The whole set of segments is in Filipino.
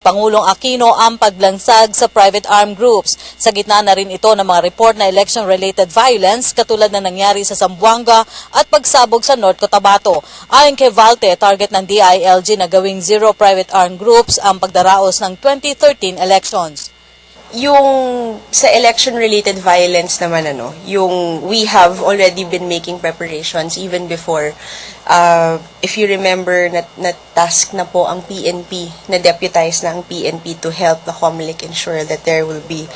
Pangulong Aquino ang paglansag sa private armed groups. Sa gitna na rin ito ng mga report na election-related violence katulad na nangyari sa Zamboanga at pagsabog sa North Cotabato. Ayon kay Valte, target ng DILG na gawing zero private armed groups ang pagdaraos ng 2013 elections. Yung sa election-related violence naman, ano, yung we have already been making preparations even before. Uh, if you remember, na, na task na po ang PNP, na deputize na ang PNP to help the COMELEC ensure that there will be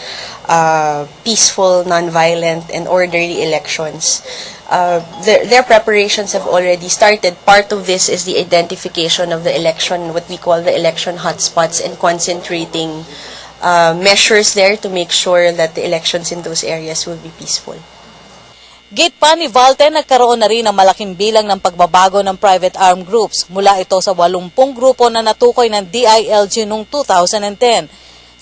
uh, peaceful, non-violent, and orderly elections. Uh, their, their preparations have already started. Part of this is the identification of the election, what we call the election hotspots, and concentrating uh, measures there to make sure that the elections in those areas will be peaceful. Gate pa ni Valte, nagkaroon na rin ng malaking bilang ng pagbabago ng private armed groups mula ito sa 80 grupo na natukoy ng DILG noong 2010.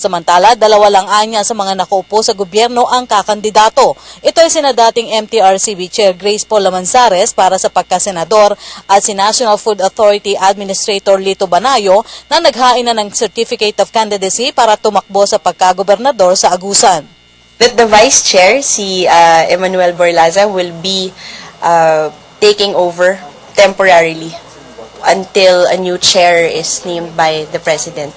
Samantala, dalawa lang anya sa mga nakaupo sa gobyerno ang kakandidato. Ito ay sina dating MTRCB Chair Grace Paul Lamanzares para sa pagkasenador at si National Food Authority Administrator Lito Banayo na naghain na ng Certificate of Candidacy para tumakbo sa pagkagobernador sa Agusan. That the vice chair, si uh, Emmanuel Borlaza, will be uh, taking over temporarily until a new chair is named by the president.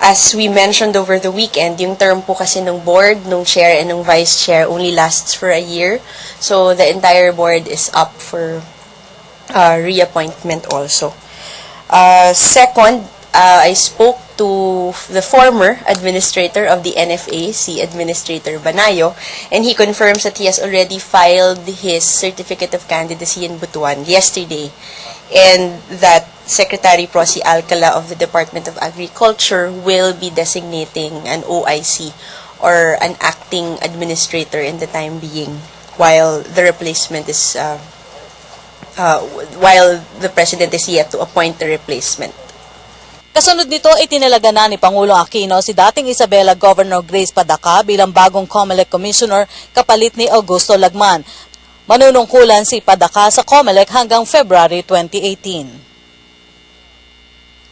As we mentioned over the weekend, yung term po kasi ng board, nung chair and nung vice chair only lasts for a year. So the entire board is up for uh, reappointment also. Uh, second, uh, I spoke to the former administrator of the NFA, si Administrator Banayo, and he confirms that he has already filed his certificate of candidacy in Butuan yesterday, and that Secretary Prosi Alcala of the Department of Agriculture will be designating an OIC or an acting administrator in the time being while the replacement is uh, uh, while the president is yet to appoint the replacement. Kasunod nito, itinalaga na ni Pangulong Aquino si dating Isabela Governor Grace Padaka bilang bagong COMELEC Commissioner kapalit ni Augusto Lagman. Manunungkulan si Padaka sa COMELEC hanggang February 2018.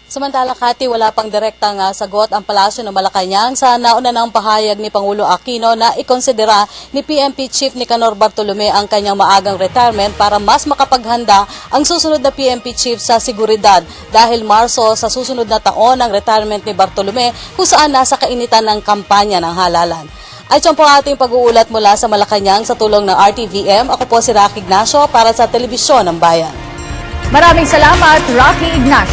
Samantala, Kati, wala pang direktang ah, sagot ang Palasyo ng Malacanang sa nauna ng pahayag ni Pangulo Aquino na ikonsidera ni PNP Chief Nicanor Bartolome ang kanyang maagang retirement para mas makapaghanda ang susunod na PNP Chief sa seguridad dahil Marso sa susunod na taon ang retirement ni Bartolome kung saan nasa kainitan ng kampanya ng halalan. Ay siya po ating pag-uulat mula sa Malacanang sa tulong ng RTVM. Ako po si Rocky Ignacio para sa Telebisyon ng Bayan. Maraming salamat, Rocky Ignacio.